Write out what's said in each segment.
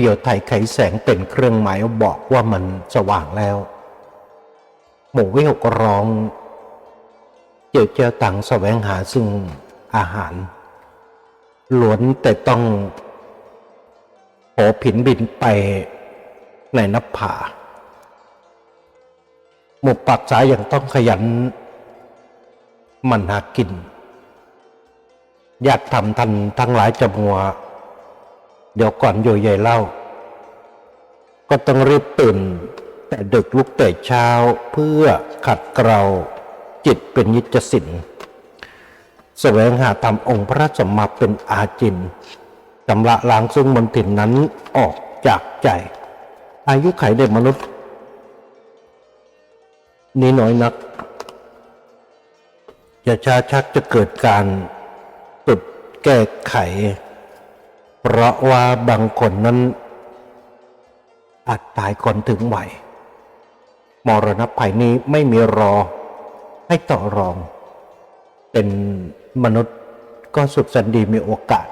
เรียวไทยไขแสงเป็นเครื่องหมายบอกว่ามันสว่างแล้ว หมูวิหกร้องเจียวเจียวตังแสวงหาซึ่งอาหาร ล้วนแต่ต้องโผผินบินไปในนับผา หมู่ปักษายังต้องขยัน มันหากินญาติทำทันทั้งหลายจะมัว เดี๋ยวก่อนอยู่ใหญ่เล่า ก็ต้องรีบตื่น แต่ดึกลุกแต่เช้าเพื่อขัดเกลาจิตเป็นยิจสินแสวงหาตามองค์พระสมมาเป็นอาจินชำระล้างซึ่งมนตินนั้นออกจากใจ อายุไขเด็กมนุษย์ นี้น้อยนักอย่าชาชักจะเกิดการตุดแก้ไข เพราะว่าบางคนนั้นอาจตายก่อนถึงไหวมรณะภัยนี้ไม่มีรอให้ต่อรอง เป็นมนุษย์ก็สุดสันดีมีโอกาส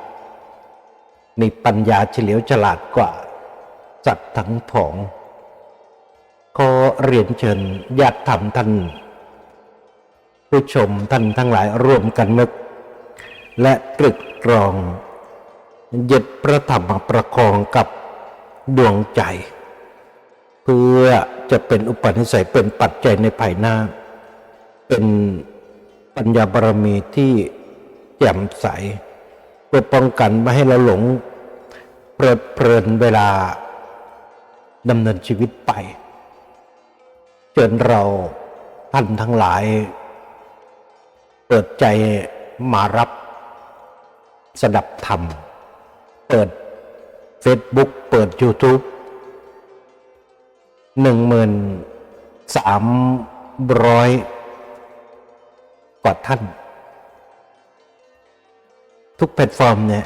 มีปัญญาเฉลียวฉลาดกว่าสัตว์ทั้งผองขอเรียนเชิญญาติธรรมท่าน ผู้ชมท่านทั้งหลายร่วมกันนึก และตรึกตรอง ยึดพระธรรมประคองกับดวงใจ เพื่อจะเป็นอุปนิสัยเป็นปัจจัยในภายหน้า เป็นปัญญาบารมีที่แจ่มใสเพื่อป้องกันไม่ให้เราหลงเพลิดเพลินเวลาดำเนินชีวิตไป จนเราท่านทั้งหลาย เปิดใจมารับสดับธรรม เปิด Facebook เปิด YouTube หนึ่งหมื่นสามร้อยกว่าท่าน ทุกแพลตฟอร์มเนี่ย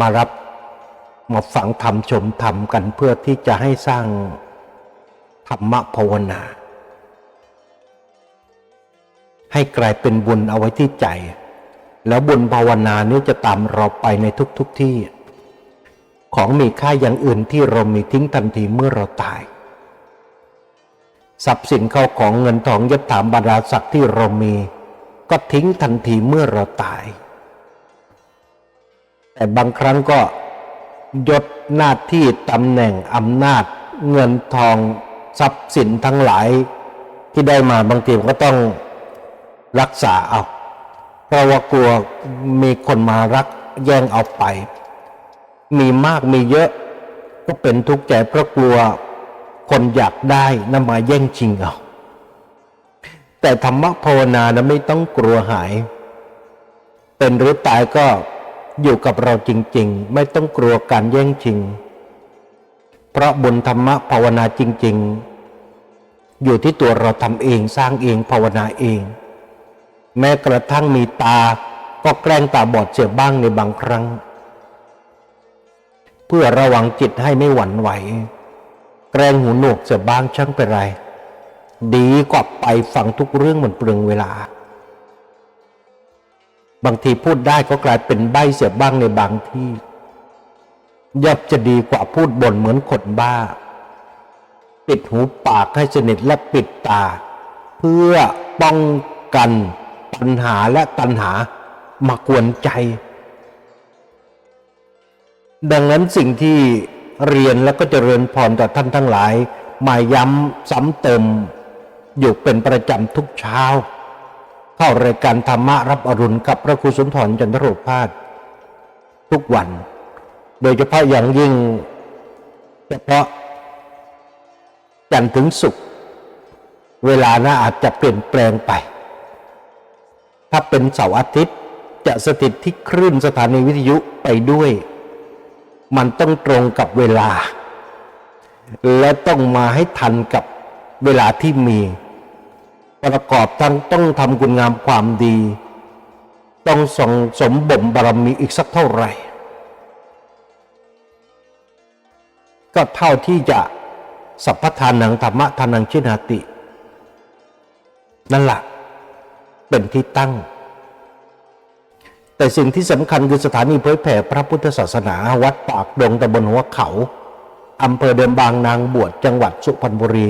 มารับมาฟังธรรมชมธรรมกันเพื่อที่จะให้สร้างธรรมะภาวนา ให้กลายเป็นบุญเอาไว้ที่ใจ แล้วบุญภาวนานี้จะตามเราไปในทุกๆทที่ ของมีค่าอย่างอื่นที่เรามีทิ้งทันทีเมื่อเราตาย ทรัพย์สินเข้าของเงินทองยศถามบรรดาศักดิ์ที่เรามี ก็ทิ้งทันทีเมื่อเราตาย แต่บางครั้งก็ยศหน้าที่ตำแหน่งอำนาจ เงินทองทรัพย์สินทั้งหลายที่ได้มาบางทีก็ต้องรักษาเอา เพราะว่ากลัวมีคนมารักแย่งเอาไป มีมากมีเยอะ ก็เป็นทุกข์ใจเพราะกลัวคนอยากได้นำมาแย่งชิงเอาแต่ธรรมะภาวนานะไม่ต้องกลัวหาย เป็นหรือตายก็อยู่กับเราจริง ๆ ไม่ต้องกลัวการแย่งชิง เพราะบุญธรรมะภาวนาจริง ๆ อยู่ที่ตัวเราทำเองสร้างเองภาวนาเอง แม้กระทั่งมีตาก็แกล้งตาบอดเสียบ้างในบางครั้ง เพื่อระวังจิตให้ไม่หวั่นไหว แกล้งหูหนวกเสียบ้างช่างเป็นไร ดีกว่าไปฟังทุกเรื่องเหมือนเปลืองเวลา บางทีพูดได้ก็กลายเป็นใบเสียบ้างในบางที่ย่อมจะดีกว่าพูดบ่นเหมือนคนบ้า ปิดหูปากให้สนิทและปิดตา เพื่อป้องกัน ปัญหาและตัณหามากวนใจ ดังนั้นสิ่งที่เรียนแล้วก็เจริญพรต่อท่านทั้งหลาย มาย้ำซ้ำเติม อยู่เป็นประจำทุกเช้า เข้ารายการธรรมะรับอรุณกับพระครูสุนทรจันทโรพาสทุกวัน โดยเฉพาะอย่างยิ่งเฉพาะจันทร์ถึงศุกร์เวลานะอาจจะเปลี่ยนแปลงไป ถ้าเป็นเสาร์อาทิตย์จะสถิตที่คลื่นสถานีวิทยุไปด้วย มันต้องตรงกับเวลา และต้องมาให้ทันกับเวลาที่มี ประกอบทั้งต้องทำคุณงามความดี ต้องส่งสมบ่มบารมีอีกสักเท่าไหร่ ก็เท่าที่จะสัพพทานังธรรมะทานังชินาติ นั่นแหละ เป็นที่ตั้ง แต่สิ่งที่สำคัญคือสถานีเผยแผ่พระพุทธศาสนาวัดปากดงตำบลหัวเขาอำเภอเดิมบางนางบวชจังหวัดสุพรรณบุรี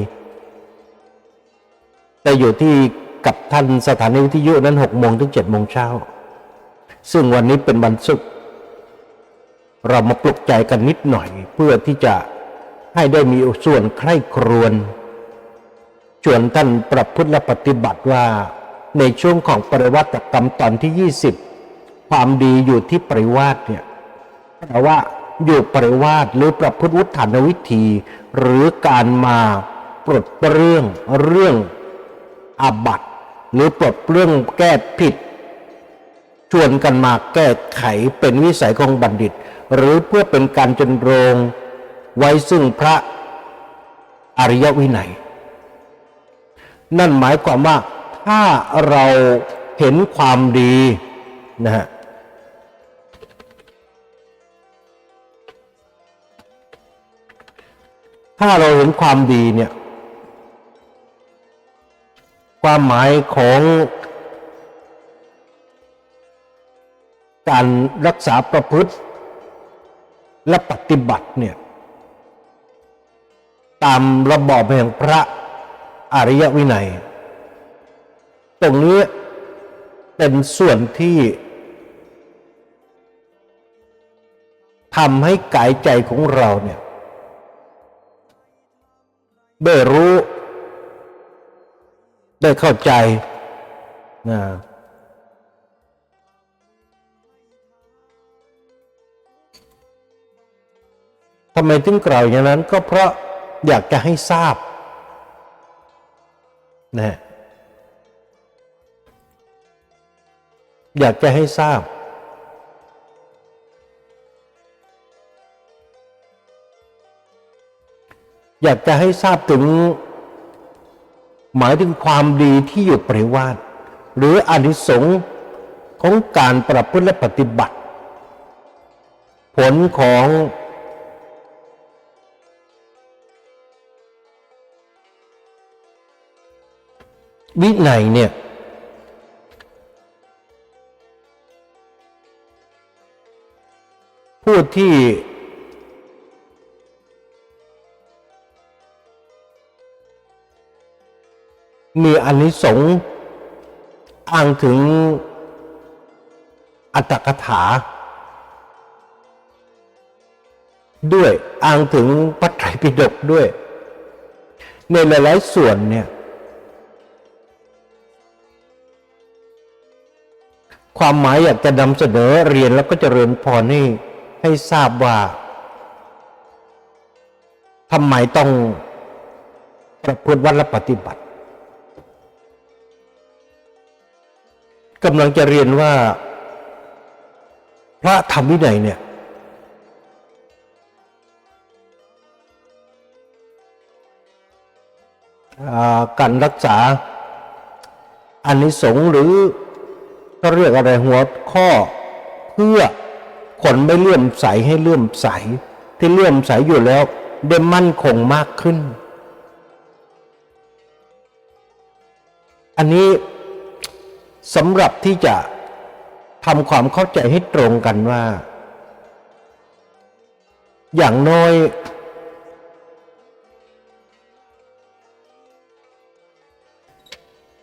แต่อยู่ที่กับท่านสถานีวิทยุนั้นหกโมงถึงเจ็ดโมงเช้า ซึ่งวันนี้เป็นวันศุกร์เรามาปลุกใจกันนิดหน่อย เพื่อที่จะให้ได้มีส่วนใคร่ครวญชวนท่านประพฤติและปฏิบัติว่า ในช่วงของปริวัติกรรมตอนที่ 20 ความดีอยู่ที่ปริวาสเนี่ยแต่ว่าอยู่ปริวาสหรือประพฤติวุฒานวิธี หรือการมาปลดเปลื้องเรื่องอาบัตหรือปลดเปลื้องแก้ผิด ชวนกันมาแก้ไขเป็นวิสัยของบัณฑิต หรือเพื่อเป็นการจนโรงไว้ซึ่งพระอริยวินัย นั่นหมายความว่า ถ้าเราเห็นความดีนะฮะถ้าเราเห็นความดีเนี่ย ความหมายของการรักษาประพฤติและปฏิบัติเนี่ย ตามระบอบแห่งพระอริยวินัย ตรงนี้เป็นส่วนที่ทำให้กายใจของเราเนี่ยได้รู้ ได้เข้าใจนะทำไมถึงกล่าวอย่างนั้นก็เพราะอยากจะให้ทราบนะ อยากจะให้ทราบ อยากจะให้ทราบถึง หมายถึงความดีที่อยู่ปริวาสหรืออนิสงส์ของการประพฤติและปฏิบัติ ผลของวินัยเนี่ย ผู้ที่มีอานิสงส์อ้างถึงอัตถกถา ด้วยอ้างถึงพระไตรปิฎกด้วย ในหลาย ๆ ส่วนเนี่ย ความหมายอยากจะนำเสนอเรียนแล้วก็จเจริญพรให้ ให้ทราบว่าทำไมต้องประพฤติวัดและปฏิบัติกำลังจะเรียนว่า พระธรรมวินัยเนี่ย การรักษาอานิสงส์หรือก็เรียกอะไรหัวข้อเพื่อ คนไม่เลื่อมใสให้เลื่อมใส ที่เลื่อมใสอยู่แล้วได้มั่นคงมากขึ้น อันนี้สำหรับที่จะทำความเข้าใจให้ตรงกันว่า อย่างน้อย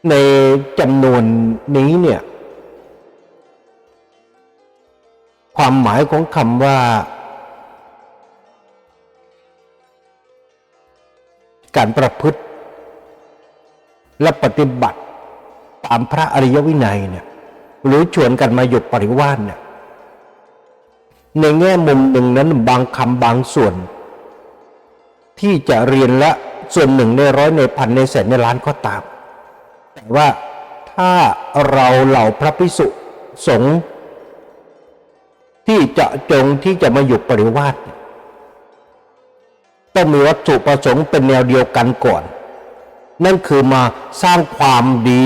ในจำนวนนี้เนี่ย ความหมายของคำว่า การประพฤติ และปฏิบัติตามพระอริยวินัยเนี่ยหรือชวนกันมาหยุดปริวาสเนี่ยในแง่มุมหนึ่งนั้นบางคำบางส่วน ที่จะเรียนละส่วนหนึ่งในร้อยในพันในแสนในล้านก็ตาม แต่ว่าถ้าเราเหล่าพระพิสุสงฆ์ ที่จะจงที่จะมาหยุดปริวาสต้องมีวัตถุประสงค์เป็นแนวเดียวกันก่อน นั่นคือมาสร้างความดี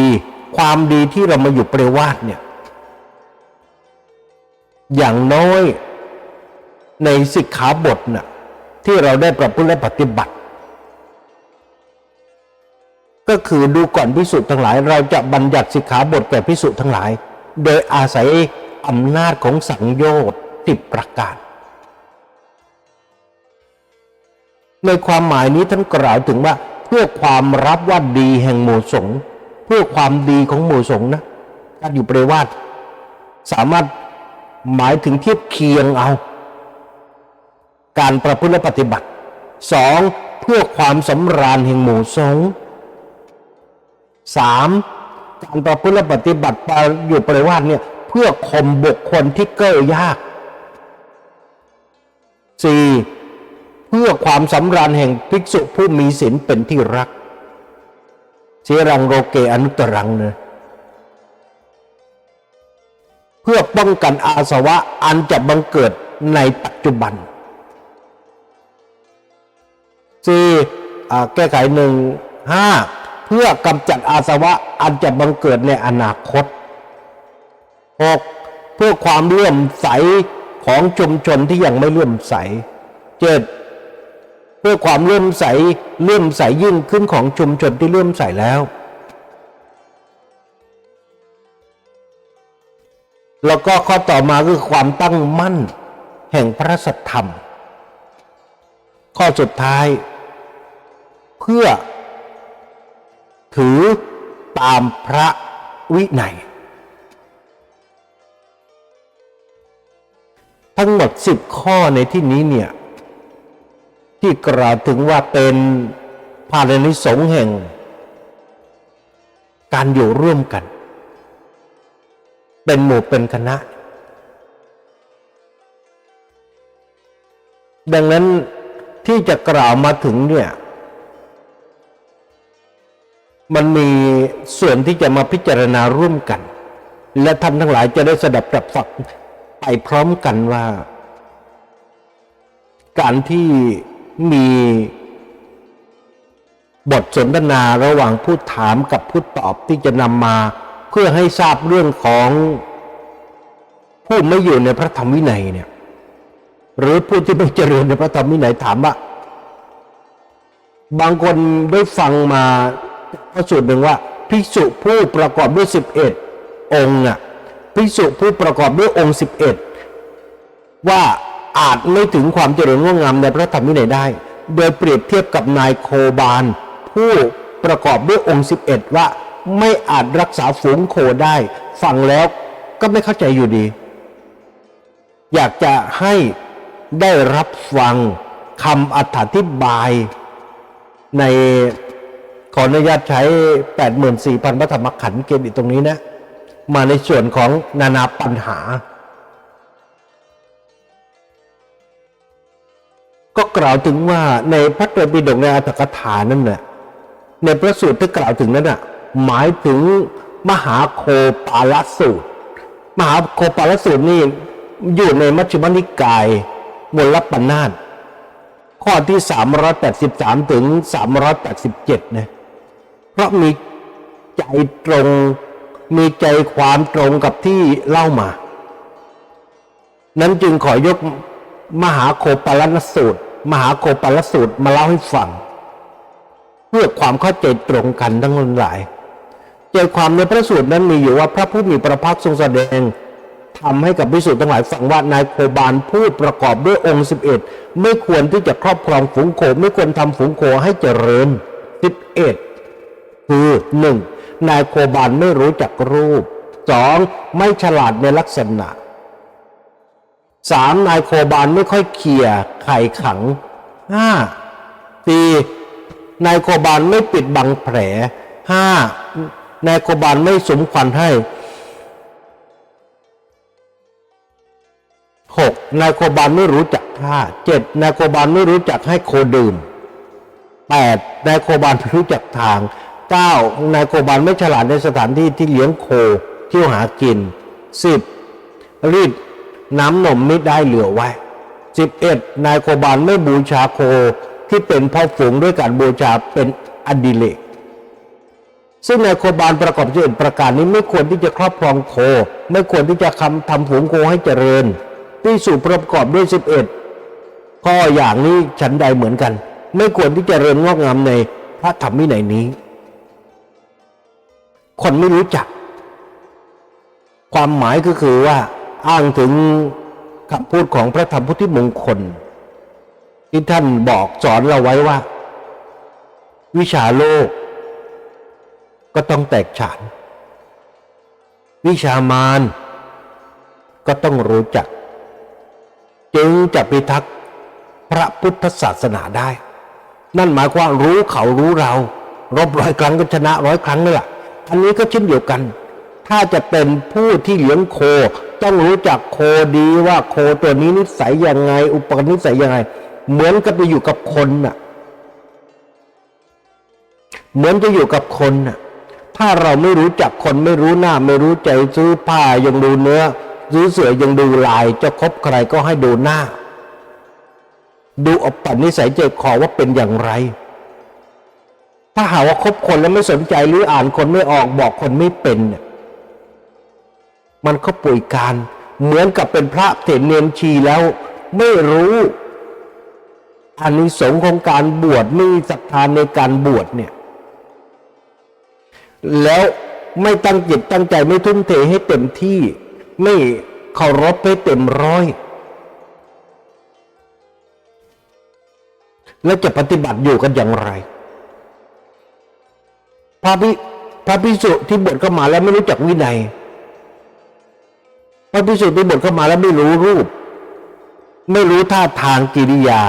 ความดีที่เรามาอยู่ปริวาสเนี่ย อย่างน้อยในสิกขาบทน่ะที่เราได้ประพฤติและปฏิบัติ ก็คือดูก่อนพิสุทธ์ทั้งหลาย เราจะบัญญัติสิกขาบทแก่พิสุทธ์ทั้งหลาย โดยอาศัย อำนาจของสังโยชน์สิบประการ ในความหมายนี้ท่านกล่าวถึงว่าเพื่อความรับว่าดีแห่งหมู่สงฆ์เพื่อความดีของหมู่สงฆ์นะถ้าอยู่เปรวาสสามารถหมายถึงเทียบเคียงเอา การประพฤติปฏิบัติสองเพื่อความสำราญแห่งหมู่สงฆ์สามการประพฤติปฏิบัติไปอยู่ปรวาสเนี่ย เพื่อข่มบุคคลที่เก้อยากสี่เพื่อความสำราญแห่งภิกษุผู้มีศีลเป็นที่รักเสียรังโรเกอนุตรังเนะเพื่อป้องกันอาสวะอันจะบังเกิดในปัจจุบันสี่แก้ไขหนึ่งห้าเพื่อกำจัดอาสวะอันจะบังเกิดในอนาคต หกเพื่อความเลื่อมใสของชุมชนที่ยังไม่เลื่อมใสเจ็ดเพื่อความเลื่อมใสเลื่อมใสยิ่งขึ้นของชุมชนที่เลื่อมใสแล้ว แล้วก็ข้อต่อมาคือความตั้งมั่นแห่งพระสัทธรรม ข้อสุดท้าย เพื่อถือตามพระวินัย ทั้งหมดสิบข้อในที่นี้เนี่ย ที่กล่าวถึงว่าเป็นภาลนิสงส์แห่ง การอยู่ร่วมกัน เป็นหมู่เป็นคณะ ดังนั้นที่จะกล่าวมาถึงเนี่ย มันมีส่วนที่จะมาพิจารณาร่วมกัน และท่านทั้งหลายจะได้สดับรับฟัง ไปพร้อมกันว่า การที่มีบทสนทนาระหว่างผู้ถามกับผู้ตอบที่จะนำมาเพื่อให้ทราบเรื่องของผู้ไม่อยู่ในพระธรรมวินัยเนี่ย หรือผู้ที่ไม่เจริญในพระธรรมวินัยถามว่า บางคนได้ฟังมาพระสูตรหนึ่งว่าภิกษุผู้ประกอบด้วยสิบเอ็ดองค์น่ะ ภิกษุผู้ประกอบด้วยองค์สิบเอ็ดว่าอาจไม่ถึงความเจริญงอกงามในพระธรรมวินัยได้ โดยเปรียบเทียบกับนายโคบาล ผู้ประกอบด้วยองค์สิบเอ็ดว่าไม่อาจรักษาฝูงโคได้ฟังแล้วก็ไม่เข้าใจอยู่ดี อยากจะให้ได้รับฟังคำอธิบาย ในขออนุญาตใช้ 84,000พระธรรมขันธ์เกณฑ์ตรงนี้นะ มาในส่วนของนานาปัญหา ก็กล่าวถึงว่าในพระไตรปิฎกในอัตถกถานั่นน่ะในพระสูตรที่กล่าวถึงนั้นน่ะหมายถึงมหาโคปาลสูตร มหาโคปาลสูตรนี่อยู่ในมัชฌิมนิกายมลปนาตข้อที่ 383 ถึง 387 นะ เพราะมีใจตรง มีใจความตรงกับที่เล่ามา นั้นจึงขอยกมหาโคปาลนสูตร มหาโคปาลสูตรมาเล่าให้ฟัง เพื่อความเข้าใจตรงกันทั้งหลาย ใจความในพระสูตรนั้นมีอยู่ว่าพระผู้มีพระภาคทรงแสดงทำให้กับพิสูจน์ทั้งหลายฟังว่านายโคบาลผู้ประกอบด้วยองค์ 11 ไม่ควรที่จะครอบครองฝูงโค ไม่ควรทำฝูงโคให้เจริญ 11 คือห นายโคบาลไม่รู้จักรูปสองไม่ฉลาดในลักษณะสามนายโคบาลไม่ค่อยเขี่ยไข่ขังห้าสี่นายโคบาลไม่ปิดบังแผลห้านายโคบาลไม่สมควันให้หกนายโคบาลไม่รู้จักท่าเจ็ดนายโคบาลไม่รู้จักให้โคดื่มแปดนายโคบาลไม่รู้จักทาง เก้านายโคบาลไม่ฉลาดในสถานที่ที่เลี้ยงโคเที่ยวหากินสิบรีดน้ำนมไม่ได้เหลือไว้สิบเอ็ดนายโคบาลไม่บูชาโคที่เป็นพ่อฝูงด้วยการบูชาเป็นอดิเรกซึ่งในโคบาลประกอบด้วยประการนี้ไม่ควรที่จะครอบครองโค ไม่ควรที่จะคำทำฝูงโคให้เจริญที่สู่ประกอบด้วยสิบเอ็ดข้ออย่างนี้ฉันใดเหมือนกัน ไม่ควรที่จะเริญงอกงามในพระธรรมวินัยนี้ คนไม่รู้จัก ความหมายก็คือว่าอ้างถึงคำพูดของพระธรรมพุทธิมงคล ที่ท่านบอกสอนเราไว้ว่า วิชาโลก ก็ต้องแตกฉาน วิชามารก็ต้องรู้จัก จึงจะพิทักษ์พระพุทธศาสนาได้ นั่นหมายความว่ารู้เขารู้เรา รบร้อยครั้งก็ชนะร้อยครั้งนั่นแหละ อันนี้ก็เช่นเดียวกัน ถ้าจะเป็นผู้ที่เลี้ยงโค ต้องรู้จักโคดีว่าโคตัวนี้นิสัยยังไง อุปกรณ์นิสัยยังไง เหมือนกับไปอยู่กับคนน่ะ เหมือนจะอยู่กับคนน่ะ ถ้าเราไม่รู้จักคนไม่รู้หน้า ไม่รู้ใจซื้อผ้ายังดูเนื้อซื้อเสือยังดูลายจะคบใครก็ให้ดูหน้า ดูอุปนิสัยใจคอว่าเป็นอย่างไร ถ้าหาว่าคบคนแล้วไม่สนใจหรืออ่านคนไม่ออกบอกคนไม่เป็นเนี่ยมันก็ป่วยการเหมือนกับเป็นพระเถรเนียนชีแล้วไม่รู้อานิสงส์ของการบวชไม่ศรัทธานในการบวชเนี่ย แล้วไม่ตั้งจิตตั้งใจไม่ทุ่มเทให้เต็มที่ ไม่เคารพให้เต็มร้อย แล้วจะปฏิบัติอยู่กันอย่างไร พระพิพระพิสุที่บวชเข้ามาแล้วไม่รู้จักวินัย พระพิสุที่บวชเข้ามาแล้วไม่รู้รูป ไม่รู้ท่าทางกิริยา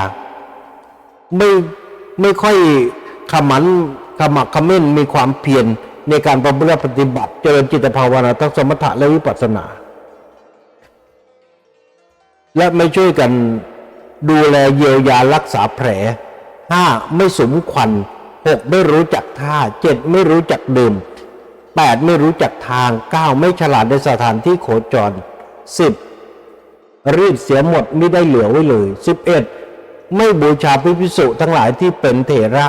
ไม่ไม่ค่อยขมันขมักขม้นมีความเพียรในการประพฤติปฏิบัติ เจริญจิตภาวนาทั้งสมถะและวิปัสสนา และไม่ช่วยกันดูแลเยียวยารักษาแผลห้าไม่สมควัน หกไม่รู้จักท่าเจ็ดไม่รู้จักดื่มแปดไม่รู้จักทางเก้าไม่ฉลาดในสถานที่โคจรสิบรีบเสียหมดไม่ได้เหลือไว้เลยสิบเอ็ดไม่บูชาพระพิสุทั้งหลายที่เป็นเถระ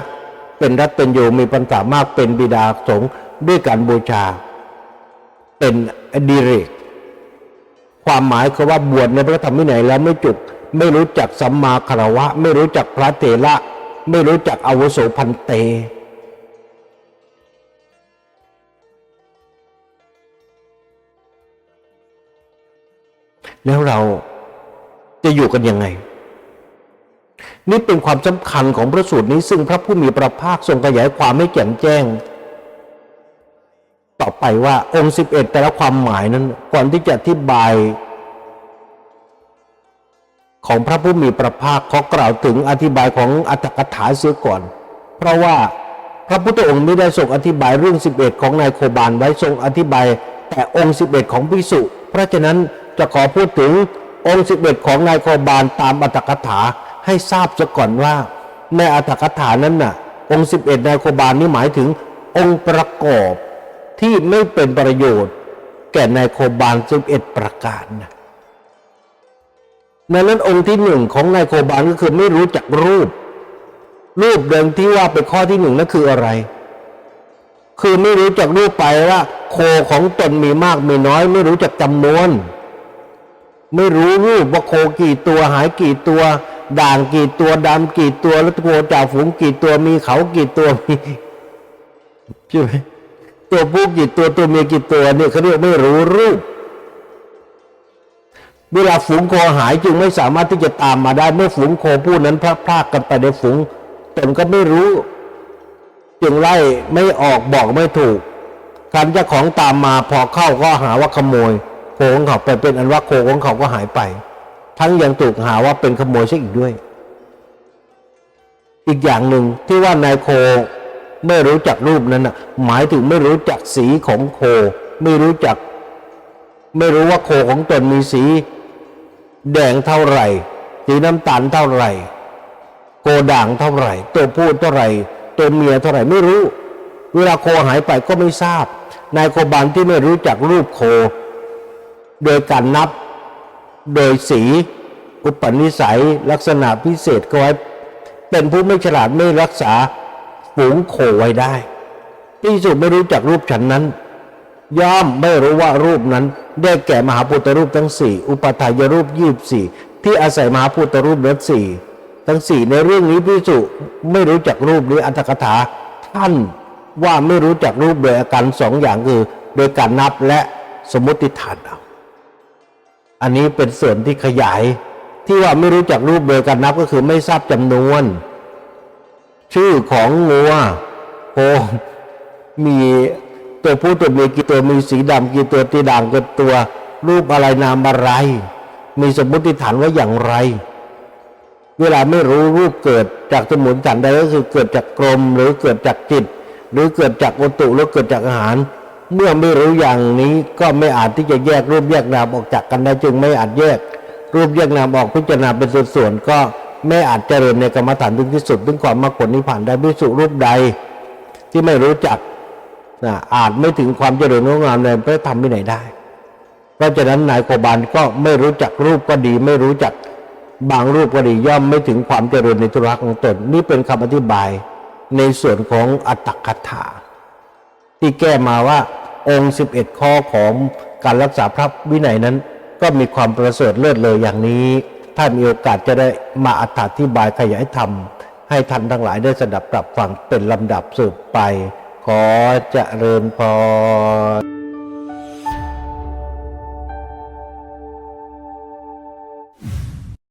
เป็นรัตนโยมีปัญญามากเป็นบิดาสงฆ์ด้วยการบูชา เป็นอดิเรก ความหมายคือว่าบวชในพระธรรมวินัยแล้วไม่จุก ไม่รู้จักสัมมาคารวะ ไม่รู้จักพระเถระ ไม่รู้จักอาวุโสพันเต แล้วเราจะอยู่กันยังไง นี่เป็นความสำคัญของพระสูตรนี้ซึ่งพระผู้มีพระภาคทรงขยายความให้แจ่มแจ้ง ต่อไปว่าองค์สิบเอ็ดแต่ละความหมายนั้นก่อนที่จะอธิบาย ของพระผู้มีพระภาคขอกล่าวถึงอธิบายของอัตถกถาเสียก่อน เพราะว่าพระพุทธองค์ไม่ได้ทรงอธิบายเรื่อง 11 ของนายโคบาลไว้ทรงอธิบายแต่องค์ 11 ของพิสุเพราะฉะนั้นจะขอพูดถึงองค์ 11 ของนายโคบาลตามอัตถกถาให้ทราบซะก่อนว่า ในอัตถกถานั้นน่ะ องค์ 11 นายโคบาลนี้หมายถึงองค์ประกอบที่ไม่เป็นประโยชน์ แก่นายโคบาล 11 ประการนะ ดังนั้นองค์ที่หนึ่งของนายโคบาลก็คือไม่รู้จักรูป รูปเดิมที่ว่าเป็นข้อที่หนึ่งนั่นคืออะไร คือไม่รู้จักรูปไปว่า โคของตนมีมากมีน้อย ไม่รู้จักจำนวน ไม่รู้รูปว่าโคกี่ตัวหายกี่ตัว ด่างกี่ตัวดำกี่ตัวแล้วโคจ่าฝูงกี่ตัวมีเขากี่ตัวมีใช่ไหมตัวผู้กี่ตัวตัวเมียกี่ตัวเนี่ยเขาเรียกไม่รู้รูป เวลาฝูงโคหายจึงไม่สามารถที่จะตามมาได้เมื่อฝูงโคผู้นั้นพลาดพลาดกันไปในฝูงตนก็ไม่รู้ จึงไล่ไม่ออกบอกไม่ถูกการเจ้าของตามมาพอเข้าก็หาว่าขโมย โคของเขาไปเป็นอันว่าโคของเขาก็หายไป ทั้งยังถูกหาว่าเป็นขโมยใช่อีกด้วย อีกอย่างหนึ่งที่ว่านายโคไม่รู้จักรูปนั้นนะหมายถึงไม่รู้จักสีของโค ไม่รู้จัก ไม่รู้ว่าโคของตนมีสี แดงเท่าไหร่ สีน้ำตาลเท่าไหร่โกด่างเท่าไหร่ ตัวผู้เท่าไหร่ ตัวเมียเท่าไหร่ไม่รู้ เวลาโคหายไปก็ไม่ทราบ นายโคบาลที่ไม่รู้จักรูปโค โดยการนับ โดยสี อุปนิสัยลักษณะพิเศษก็ไว้ เป็นผู้ไม่ฉลาดไม่รักษาฝูงโคไว้ได้ที่สุดไม่รู้จักรูปฉันนั้น ย่อมไม่รู้ว่ารูปนั้นได้แก่มหาพุทธรูปทั้งสี่อุปทายรูปยี่บสี่ที่อาศัยมหาพุทธรูปนั้นสี่ทั้งสี่ในเรื่องนี้พิสุไม่รู้จักรูปหรืออัตถกถา ท่านว่าไม่รู้จักรูปโดยอาการสองอย่างคือ โดยการนับและสมมติฐานเอาอันนี้เป็นส่วนที่ขยาย ที่ว่าไม่รู้จักรูปโดยการนับก็คือไม่ทราบจำนวน ชื่อของงัวโคมี ตัวผู้ตัวเมียกี่ตัวมีสีดำกี่ตัวตีด่างกี่ตัว รูปอะไรนามอะไร มีสมมติฐานว่าอย่างไร เวลาไม่รู้รูปเกิดจากสมุนฐานใดก็คือเกิดจากกรมหรือเกิดจากจิต หรือเกิดจากอุตุหรือเกิดจากอาหาร เมื่อไม่รู้อย่างนี้ก็ไม่อาจที่จะแยกรูปแยกนามออกจากกันได้จึงไม่อาจแยก รูปแยกนามออกพิจารณาเป็นส่วนๆก็ไม่อาจเจริญในกรรมฐานถึงที่สุดถึงความมรรคผลนิพพานได้พิสุรูปใด ที่ไม่รู้จัก นะอาจไม่ถึงความเจริญงอกงามในพระธรรมที่ไหนได้ เพราะฉะนั้นนายโกบาลก็ไม่รู้จักรูปก็ดี ไม่รู้จักบางรูปก็ดีย่อมไม่ถึงความเจริญในธุระของตนนี่เป็นคำอธิบายในส่วนของอัตถคถา ที่แก้มาว่าองค์ 11 ข้อของการรักษาพระวินัยนั้น ก็มีความประเสริฐเลิศเลยอย่างนี้ ถ้ามีโอกาสจะได้มาอธิบายขยายธรรม ให้ท่านทั้งหลายได้สดับปรับฟังเป็นลำดับสืบไป ขอจเจริญพร